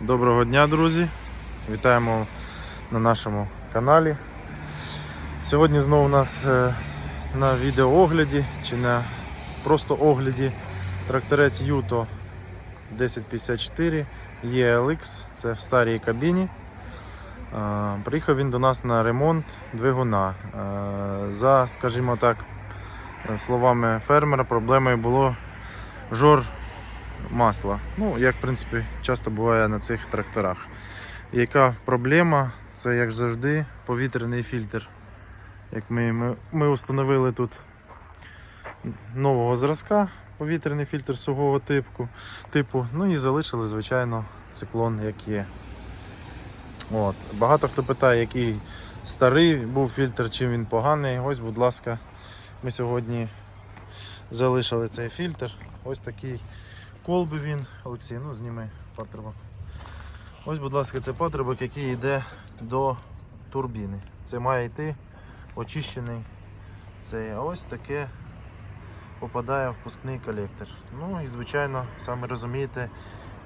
Доброго дня, друзі! Вітаємо на нашому каналі. Сьогодні знову у нас е, на відеоогляді чи на просто огляді тракторець Юто 1054 ELX, це в старій кабіні. Е, Приїхав він до нас на ремонт двигуна. Е, За, скажімо так, словами фермера, проблемою було жор масла. Ну, як в принципі часто буває на цих тракторах. Яка проблема? Це як завжди повітряний фільтр. Як ми, ми, ми установили тут нового зразка, повітряний фільтр сухого типу, типу. Ну і залишили, звичайно, циклон, як є. От. Багато хто питає, який старий був фільтр, чим він поганий. Ось, будь ласка, ми сьогодні залишили цей фільтр. Ось такий колби він. Олексій, ну зніми патрубок. Ось, будь ласка, це патрубок, який йде до турбіни. Це має йти очищений цей. А ось таке попадає впускний колектор. Ну і звичайно, саме розумієте,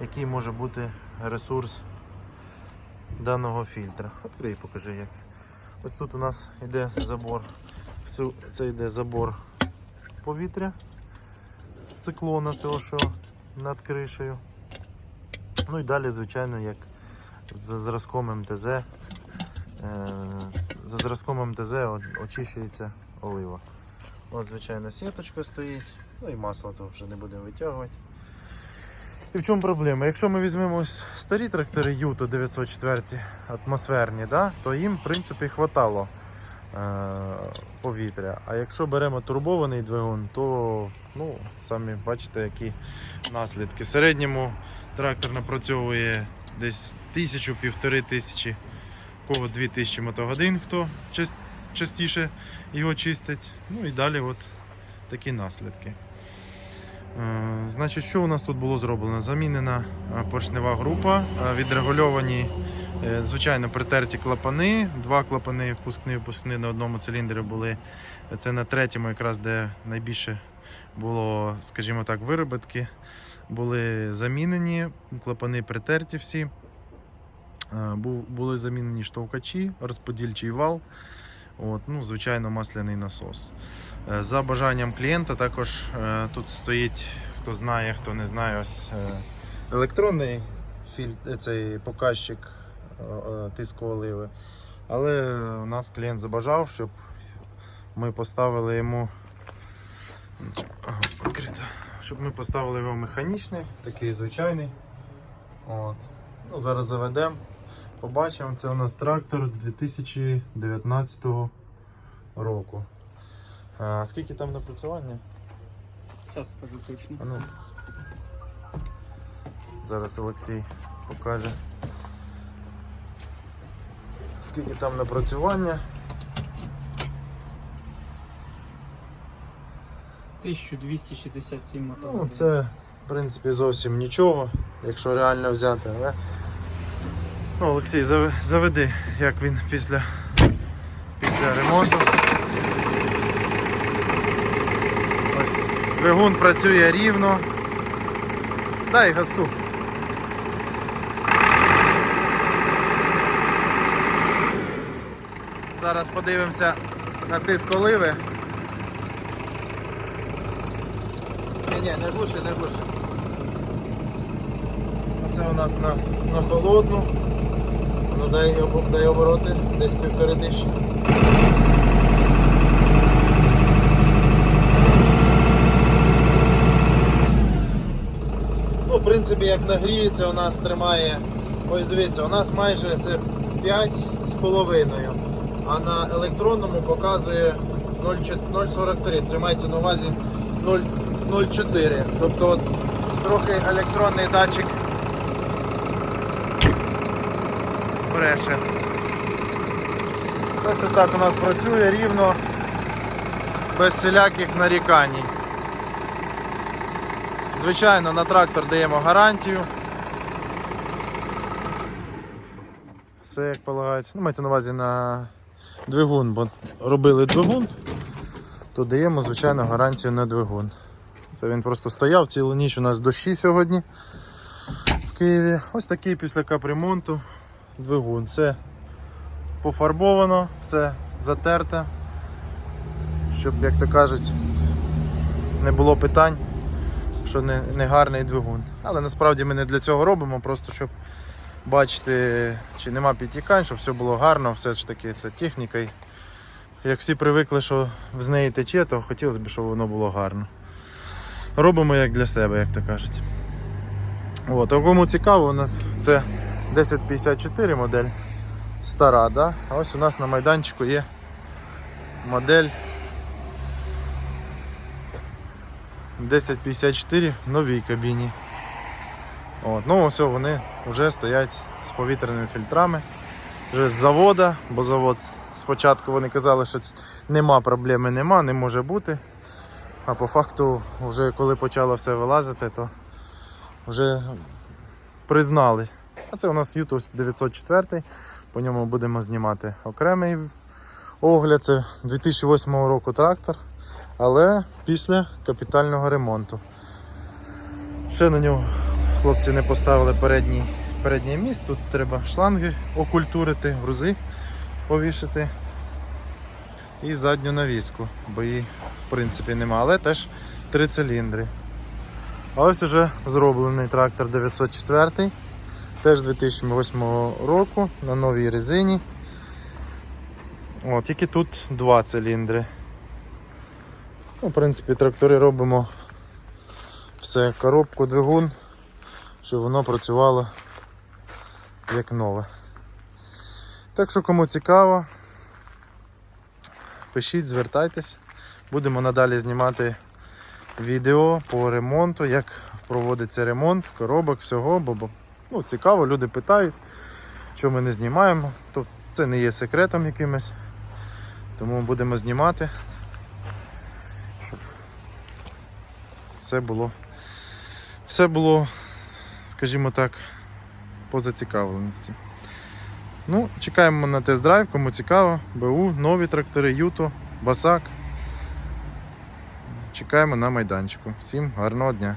який може бути ресурс даного фільтра. Відкрий, покажи як. Ось тут у нас йде забор. Це йде забор повітря з циклона, того, що над кришею. Ну і далі, звичайно, як за зразком МТЗ. е, За зразком МТЗ очищується олива. От, звичайно, сіточка стоїть, ну і масло то вже не будемо витягувати. І в чому проблема? Якщо ми візьмемо старі трактори Юто 904 атмосферні, да, то їм в принципі хватало повітря. А якщо беремо турбований двигун, то ну, самі бачите, які наслідки. В середньому трактор напрацьовує десь тисячу-півтори тисячі, кого дві тисячі мотогодин, хто частіше його чистить. Ну і далі от такі наслідки. Е, Значить, що у нас тут було зроблено? Замінена е, поршнева група, е, відрегульовані, е, звичайно, притерті клапани. Два клапани впускні випускні на одному циліндрі були. Це на третьому, якраз де найбільше було, скажімо так, вироботки. Були замінені, клапани притерті всі. Е, Були замінені штовхачі, розподільчий вал. От, ну, звичайно, масляний насос. Е, За бажанням клієнта також е, тут стоїть, хто знає, хто не знає, ось е, електронний е, цей показчик е, е, тиску оливи. Але у нас клієнт забажав, щоб ми поставили йому. Відкрито. Щоб ми поставили його механічний, такий звичайний. От. Ну, зараз заведемо. Побачимо, це у нас трактор 2019 року. А, скільки там напрацювання? Зараз скажу точно. А ну. Зараз Олексій покаже. Скільки там напрацювання? 1267 Ну, це, в принципі, зовсім нічого, якщо реально взяти, але. Ну, Олексій, заведи, як він після, після ремонту. Ось двигун працює рівно. Дай газку. Зараз подивимося на тиск оливи. Ні, ні, не глуши, не глуши. Це у нас на, на холодну. Ну дай, об- дай обороти, десь півтори тисячі. Ну, в принципі, як нагріється, у нас тримає. Ось дивіться, у нас майже це 5 з половиною, а на електронному показує 0,43. Тримається на увазі 0 0,4. Тобто от, трохи електронний датчик бреше. Ось отак у нас працює рівно, без всіляких нарікань. Звичайно, на трактор даємо гарантію. Все як полагається. Ну, мається на увазі на двигун, бо робили двигун, то даємо, звичайно, гарантію на двигун. Це він просто стояв цілу ніч у нас дощі сьогодні в Києві. Ось такий після капремонту двигун. Це пофарбовано, все затерте, щоб, як то кажуть, не було питань, що не, не гарний двигун. Але насправді ми не для цього робимо, просто щоб бачити, чи нема підтікань, щоб все було гарно, все ж таки це техніка. І Як всі привикли, що з неї тече, то хотілося б, щоб воно було гарно. Робимо як для себе, як то кажуть. От, а кому цікаво, у нас це 1054 модель стара, да? а ось у нас на майданчику є модель 1054 в новій кабіні. От, ну ось вони вже стоять з повітряними фільтрами. Вже з завода, бо завод спочатку вони казали, що нема проблеми, нема, не може бути. А по факту, вже коли почало все вилазити, то вже признали. А це у нас YouTube 904, по ньому будемо знімати окремий огляд. Це 2008 року трактор, але після капітального ремонту. Ще на нього хлопці не поставили передній, передній міст, тут треба шланги окультурити, грузи повішати і задню навіску, бо її в принципі нема, але теж три циліндри. А ось уже зроблений трактор 904, теж 2008 року на новій резині. О, тільки тут два циліндри. Ну, в принципі, трактори робимо все, коробку, двигун, щоб воно працювало як нове. Так що кому цікаво, пишіть, звертайтесь. Будемо надалі знімати відео по ремонту, як проводиться ремонт, коробок, всього, бо ну, цікаво, люди питають, що ми не знімаємо. То це не є секретом якимось. Тому будемо знімати, щоб все було, все було, скажімо так, по зацікавленості. Ну, чекаємо на тест-драйв, кому цікаво. БУ, нові трактори, Юто, Басак. Чекаємо на майданчику. Всім гарного дня!